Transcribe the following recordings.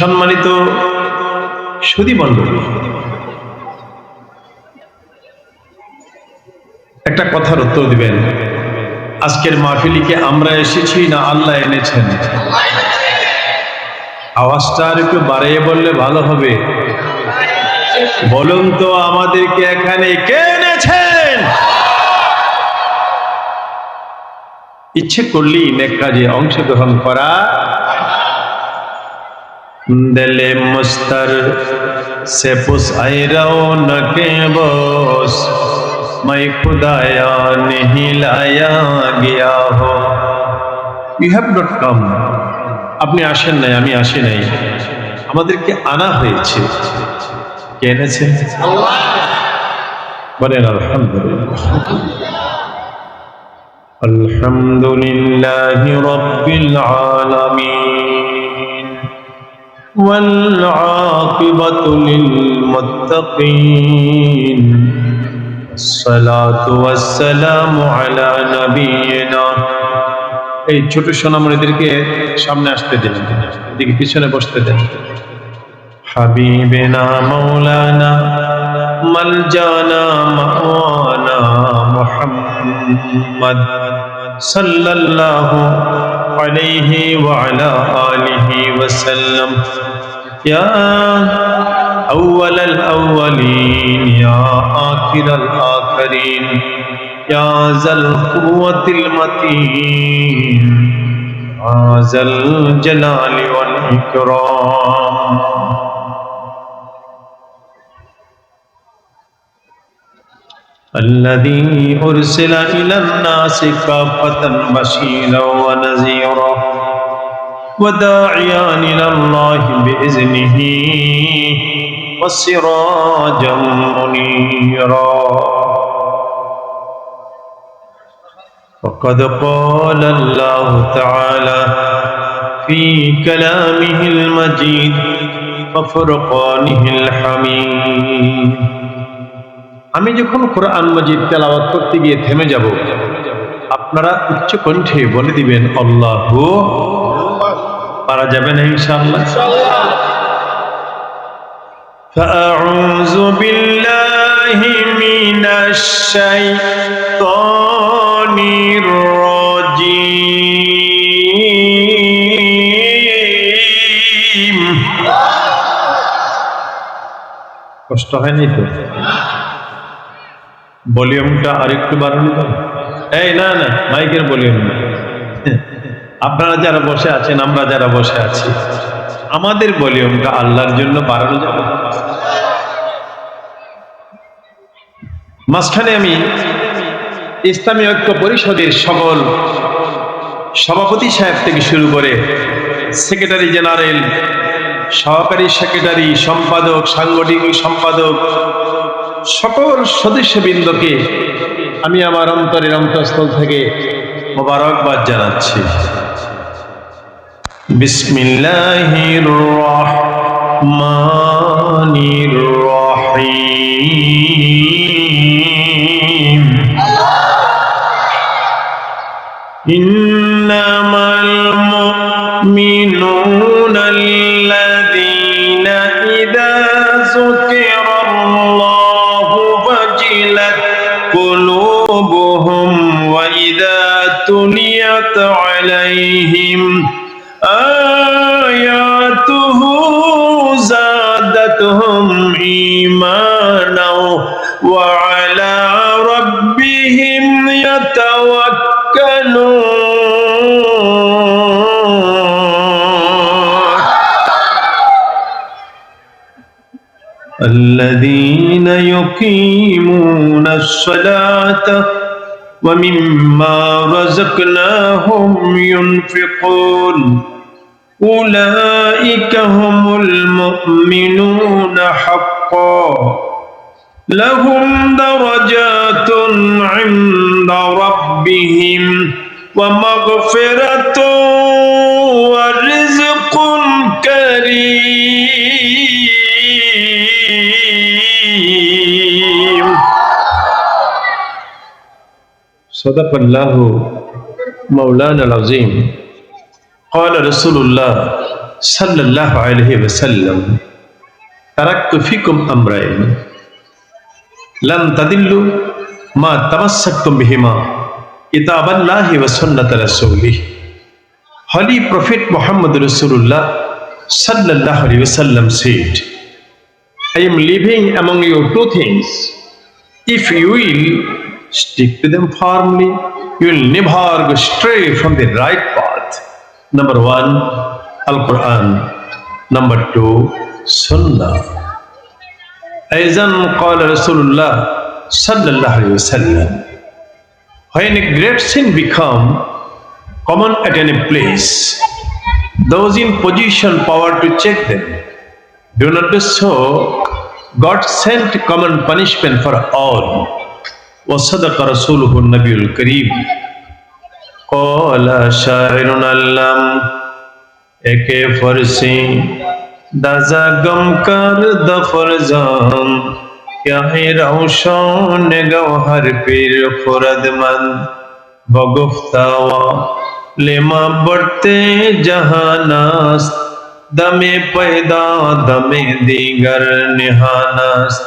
সম্মানিত সুদী মণ্ডলী একটা কথার উত্তর দিবেন। আজকের মাহফিলিকে আমরা এসেছি না আল্লাহ এনেছেন? আওয়াজটা আর একটু বাড়িয়ে বললে ভালো হবে। বলুন তো আমাদেরকে এখানে কে এনেছেন? ইচ্ছে করলেই নেক কাজে অংশগ্রহণ করা দেলে مستر সে পুস آئی رو نکے মাই میں خدایا نہیں لایا گیا ইউ হ্যাভ নট কাম আপনি আসেন নাই, আমি আসি নাই। আমাদেরকে আনা হয়েছে। কে এনেছে? বলেন, আলহামদুলিল্লাহ। আলহামদুলিল্লাহ রব্বিল আলামিন। والعاقبة للمتقين الصلاة والسلام على نبينا এই ছোট সোনামণিদেরকে সামনে আসতে দেন এদিকে পিছনে বসতে দেন হাবিবেনা মৌলানা মালজানা মাওয়ানা মুহাম্মদ সাল্লাল্লাহু عليه وعلى آله وسلم. يا أول الأولين يا آخر الآخرين يا ذا القوة المتين يا ذا الجلال والإكرام. الذي أرسل إلى الناس كافة بشيرا ونذيرا وداعيا إلى الله بإذنه وسراجا منيرا. وقد قال الله تعالى في كلامه المجيد وفرقانه الحميد. আমি যখন কোরআন মজিদ তেলাওয়াত করতে গিয়ে থেমে যাব আপনারা উচ্চ কণ্ঠে বলে দিবেন আল্লাহ পারা যাবে না ইনশাআল্লাহ فأعوذ بالله من الشيطان الرجيم কষ্ট হয়নি তো ভলিউমটা আরেকটু বাড়ানো যাবে এই, না না, মাইকের ভলিউম না। আপনারা যারা বসে আছেন, আমরা যারা বসে আছি, আমাদের ভলিউমটা আল্লাহর জন্য বাড়ানো যাবে। মাঝখানে আমি ইসলামী ঐক্য পরিষদের সকল সভাপতি সাহেব থেকে শুরু করে সেক্রেটারি জেনারেল, সহকারী সেক্রেটারি, সম্পাদক, সাংগঠনিক সম্পাদক সকল সদস্যবৃন্দকে আমি আমার অন্তরের অন্তঃস্থল থেকে মোবারকবাদ জানাচ্ছি। বিসমিল্লাহির রহমানির রহিম। زادتهم إيمانا وعلى ربهم يتوكلون. الذين يقيمون الصلاة ومما رزقناهم ينفقون. أولئك هم المؤمنون حقا. لهم درجات عند ربهم ومغفرة ورزق كريم. صدق الله مولانا العظيم. قال رسول الله সাল্লাল্লাহু আলাইহি ওয়াসাল্লাম তারাক্তু ফিকুম আমরাইন লান তাদিল্লু মা তামাসসাকতুম বিহিমা কিতাবাল্লাহি ওয়া সুন্নাত রাসূলিহ Holy Prophet Muhammad Rasulullah sallallahu alaihi wasallam said, I am leaving among you two things. If you will stick to them firmly, you will never go stray from the right path. Number one, Al Quran. Number two, Sunnah. أيضا قال رسول الله صلى الله عليه وسلم When a great sin become common at any place, those in position power to check them do not do so. God sent common punishment for all. وصدق رسوله النبي الكريم قال شاعر علم ایک فرسی دازا گم کر دفرزان کیا ہی روشان گوہر پیر خورد من بگفتاوا لیما بڑھتے جہاناست دم پیدا دم دیگر نہاناست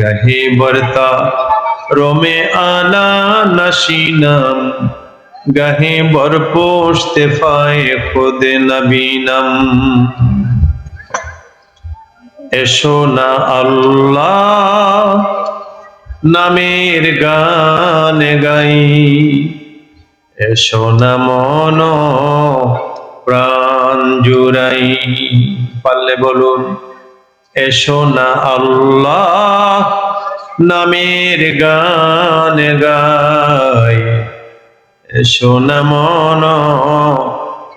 گہی برتا روم آنا نشینم گاہیں برپوشت فائے خود نبینم এসো না আল্লাহ নামের গান গাই। এসো না মন প্রাণ জুড়াই। পারলে বলুন, এসো না আল্লাহ নামের গান গাই। এসো মন,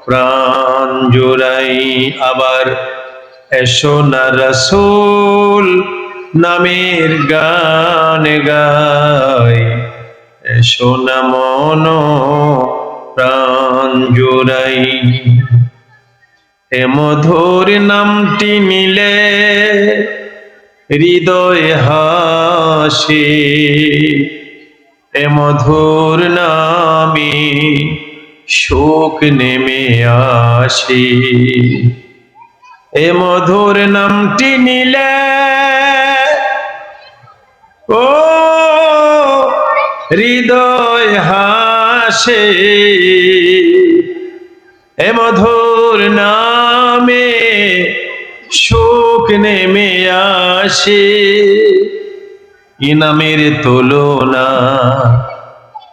প্রাণ জুড়াই আবার এসো না রসুল নামের গান গাই। এসো না মন, প্রাণ জোড়াই। এ মধুর নামটি নিলে হৃদয় হাসে। এ মধুর নামে শোক নেমে আসে। এ মধুর নামটি নিলে ও হৃদয় হাসে। এ মধুর নামে শোক নেমে আসে। ইনামের তুলনা,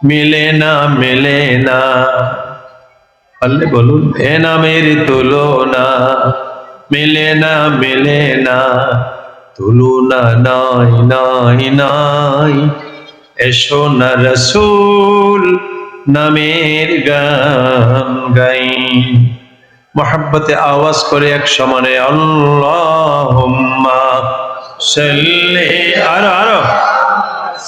মিলে না, মেলে না। পারলে বলুন এ নামের তুলনা, মেলে না মেলে না। তুলনা নাই নাই নাই। এসো না রসুল নামের গান গাই। মোহাব্বতে আওয়াজ করে এক সমানে আল্লাহ সাল্লি আরও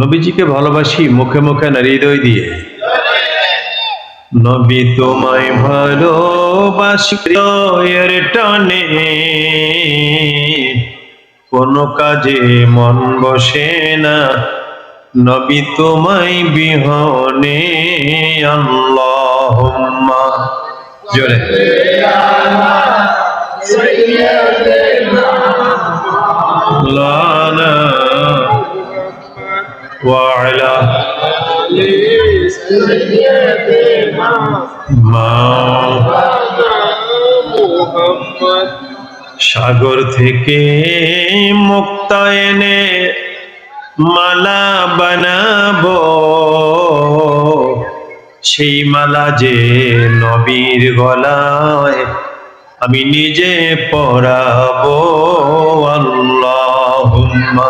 নবীজিকে ভালোবাসি মুখে মুখে না হৃদয় দিয়ে। নবী তোমায় ভালোবাসি হৃদয়ের টানে। কোনো কাজে মন বসে না। নবী তোমায় বিহনে আল্লাহুম্মা। জোরে। লানা وعلى মা সাগর থেকে মুক্তা এনে মালা বানাবো সেই মালা যে নবীর গলায় আমি নিজে পরাবো আল্লাহুম্মা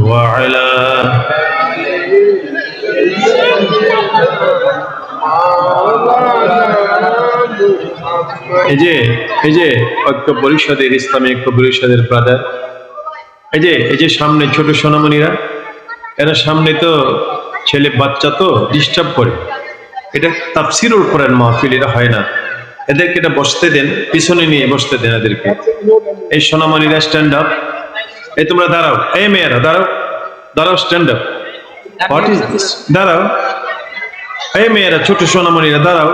وعلى এই যে এই যে ঐক্য পরিষদের ইসলামী ঐক্য পরিষদের ব্রাদার এই যে এই যে সামনে ছোট সোনামণিরা এরা সামনে তো ছেলে বাচ্চা তো ডিস্টার্ব করে এটা তাফসিরুল কোরআন মাহফিল এটা হয় না এদেরকে এটা বসতে দেন পিছনে নিয়ে বসতে দেন এদেরকে। এই সোনামণিরা স্ট্যান্ড আপ এই তোমরা দাঁড়াও। এই মেয়েরা দাঁড়াও। দাঁড়াও stand up what is this দাঁড়াও। এই মেয়েরা ছোট সোনামণিরা দাঁড়াও।